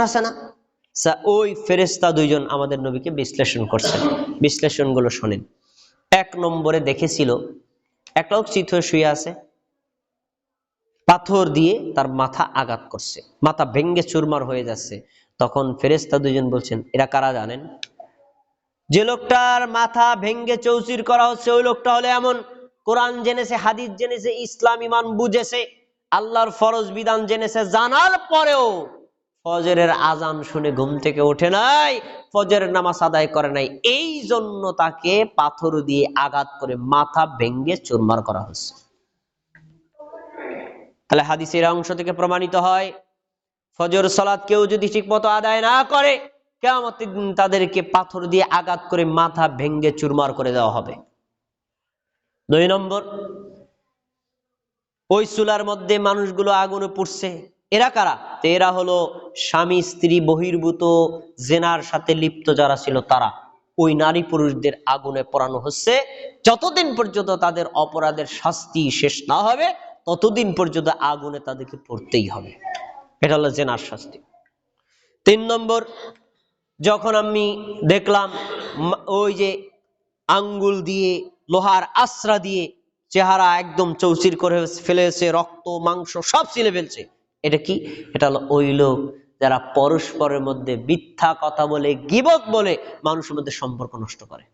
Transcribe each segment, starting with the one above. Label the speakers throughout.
Speaker 1: আছে না? ওই ফেরেস্তা দুইজন আমাদের নবীকে বিশ্লেষণ করছেন। বিশ্লেষণগুলো শোনেন। এক নম্বরে দেখেছিল, এক চিত শুয়ে আছে, পাথর দিয়ে তার মাথা আঘাত করছে, মাথা ভেঙ্গে চুরমার হয়ে যাচ্ছে। তখন ফেরেস্তা দুজন বলছেন, এরা কারা জানেন? যে লোকটার মাথা ভেঙ্গে চৌচির করা হচ্ছে, ওই লোকটা হলে এমন। কোরআন জেনেছে, হাদিস জেনেছে, ইসলাম ইমান বুঝেছে, আল্লাহর ফরজ বিধান জেনেছে, জানার পরেও ফজরের আজান শুনে ঘুম থেকে ওঠে নাই, ফজরের নামাজ আদায় করে নাই। এই জন্য তাকে পাথর দিয়ে আঘাত করে মাথা ভেঙ্গে চুরমার করা হচ্ছে তাহলে হাদিসের অংশ থেকে প্রমাণিত হয়, ফজর সালাত কেউ যদি ঠিক মতো আদায় না করে কেমতের দিন তাদেরকে পাথর দিয়ে আঘাত করে মাথা ভেঙ্গে চুরমার করে দেওয়া হবে। দুই নম্বর, ওই চুলার মধ্যে মানুষগুলো আগুনে পুড়ছে। এরা কারা? তো এরা হলো স্বামী, স্ত্রী বহির্ভূত জেনার সাথে লিপ্ত যারা ছিল তারা। ওই নারী পুরুষদের আগুনে পোড়ানো হচ্ছে। যতদিন পর্যন্ত তাদের অপরাধের শাস্তি শেষ না হবে, ততদিন পর্যন্ত আগুনে তাদেরকে পড়তেই হবে। এটা হলো জেনার শাস্তি। তিন নম্বর, যখন আমি দেখলাম ওই যে আঙ্গুল দিয়ে, লোহার আশ্রা দিয়ে চেহারা একদম চৌচির করে ফেলেছে, রক্ত, মাংস সব ছিলে ফেলছে। এটা কি? এটা হলো ওই লোক যারা পরস্পরের মধ্যে মিথ্যা কথা বলে, গিবত বলে মানুষের মধ্যে সম্পর্ক নষ্ট করে।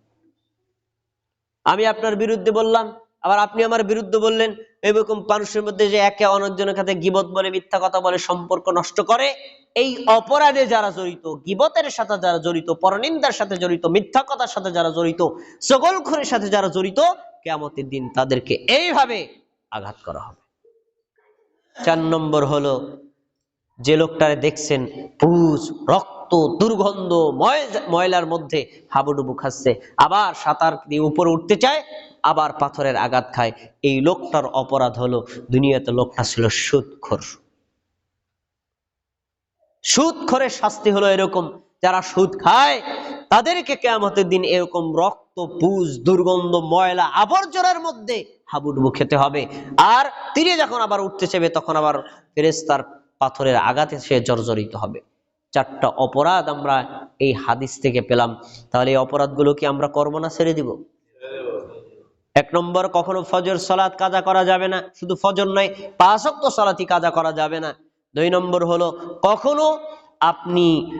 Speaker 1: আমি আপনার বিরুদ্ধে বললাম, আবার আপনি আমার বিরুদ্ধে বললেন, এরকম মানুষের মধ্যে যে একে অন্যজনের কাছে গিবত বলে, মিথ্যা কথা বলে সম্পর্ক নষ্ট করে, এই অপরাধে যারা জড়িত, গিবতের সাথে যারা জড়িত, পরনিন্দার সাথে জড়িত, মিথ্যা কথার সাথে যারা জড়িত সকলখুরের সাথে যারা জড়িত কেমতের দিন তাদেরকে এইভাবে আঘাত করা হবে। চার নম্বর হলো, যে লোকটারে দেখছেন পুষ রক্ত, দুর্গন্ধ ময়লার মধ্যে হাবুডুবু খাচ্ছে, আবার সাঁতার দিয়ে উপরে উঠতে চায়, আবার পাথরের আঘাত খায়। এই লোকটার অপরাধ হলো, দুনিয়াতে লোকটা ছিল সুদখোর সুদখোরের শাস্তি হলো এরকম, যারা সুদ খায়, তাদেরকে কেয়ামতের দিন এরকম রক্ত পুজ, দুর্গন্ধ, ময়লা, আবর্জনার মধ্যে হাবুডুবু খেতে হবে। আর তীরে যখন আবার উঠতে চাইবে তখন আবার ফেরেস্তার পাথরের আঘাতে সে জর্জরিত হবে। চারটা অপরাধ আমরা এই হাদিস থেকে পেলাম। তাহলে এই অপরাধগুলো কি আমরা করব না ছেড়ে দিব? এক নম্বর, কখনো ফজর সলাৎ কাজা করা যাবে না। শুধু ফজর নয় পাঁচক্ত সলাতি কাজা করা যাবে না। দুই নম্বর হলো, কখনো আপনি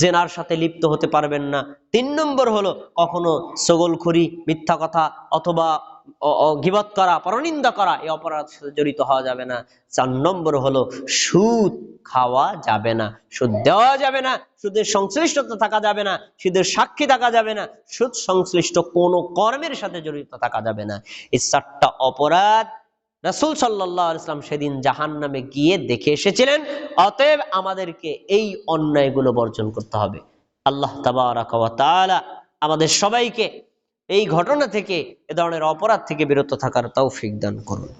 Speaker 1: জেনার সাথে লিপ্ত হতে পারবেন না। তিন নম্বর হলো কখনো সগলখুরি, মিথ্যা কথা অথবা অ- করা, পরনিন্দা করা, এই অপরাধ জড়িত হওয়া যাবে না। চার নম্বর হলো সুদ খাওয়া যাবে না। সুদ দেওয়া যাবে না, সুদের সংশ্লিষ্টতা থাকা যাবে না, সুদের সাক্ষী থাকা যাবে না, সুদ সংশ্লিষ্ট কোনো কর্মের সাথে জড়িত থাকা যাবে না। এই চারটা অপরাধ রাসূল সাল্লাহ ইসলাম সেদিন জাহান নামে গিয়ে দেখে এসেছিলেন, অতএব আমাদেরকে এই অন্যায়গুলো বর্জন করতে হবে। আল্লাহ তালা আমাদের সবাইকে এই ঘটনা থেকে, এ ধরনের অপরাধ থেকে বিরত থাকার তৌফিক দান করুন।